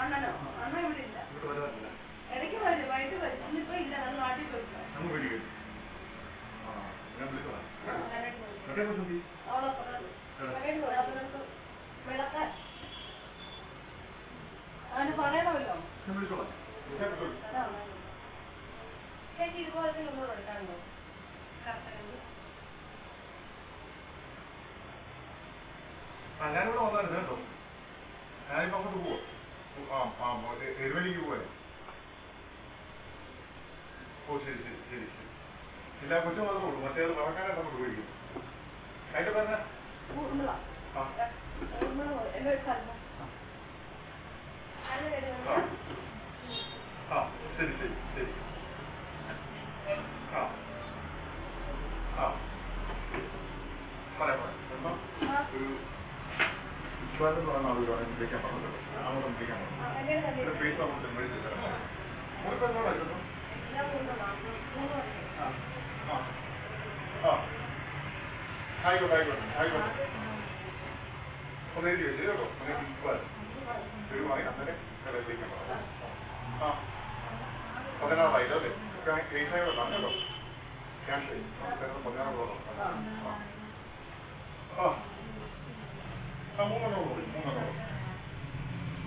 അണ്ണനോ? അണ്ണ ഇവിടെ കേട്ടോ. ഞാനിപ്പോ അങ്ങോട്ട് പോവാ. ആ ആ. മറ്റേ എരുമലിക്ക് ഓ ശരി ശരി ശരി ശരി. ഇല്ല കൊച്ചു മാത്രമേ ഉള്ളൂ മറ്റേ വളക്കാനായിട്ട് നമുക്ക് പോയിരിക്കും അതിന്റെ പറഞ്ഞ ഊർമിള. ആ. ശരി ശരി ശരി. ആ. ആ. പറയാം പറയാം. ഒരു വിശ്വാസം എന്ന് പറയുന്ന ആളുകൾ വിളിക്കാൻ പറഞ്ഞല്ലോ അങ്ങോട്ട് വിളിക്കാൻ പറഞ്ഞു ഒരു ഫേസ് അങ്ങോട്ട് വിളിച്ചു തരാം മോളിപ്പോ എന്നോടായിരുന്നു ആ ആ ആ ആയിക്കോട്ടെ ആയിക്കോട്ടെ ആയിക്കോട്ടെ ഒന്ന് എഴുതി വെച്ചു കേട്ടോ അങ്ങനെ വിളിക്കുവാൻ ഒരു മണി അന്നേരം വിളിക്കാൻ പറഞ്ഞു ആ പതിനാറായിരം അല്ലേ കേസായി വരണം കേട്ടോ ക്യാഷ് പതിനാറ് രൂപ ആ ആ മൂന്നെണ്ണം കൂടി മൂന്നെണ്ണം കൂടി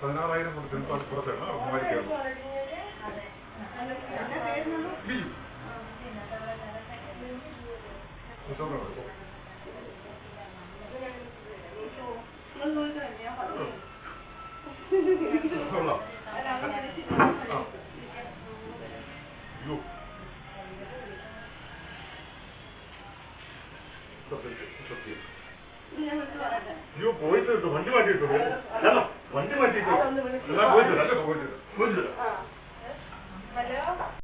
പതിനാറായിരം തിരുപ്പാൽ പുറത്താണ് എണ്ണൂറ് ബിജു. ഉത്സവം നടക്കും അയ്യോ പോയിട്ട് കേട്ടോ വണ്ടി. മാറ്റിയിട്ട് അല്ല വണ്ടി മാറ്റിയിട്ട് എല്ലാം പോയിട്ട് അല്ല പോയിട്ട് പോയിട്ട് ഹലോ?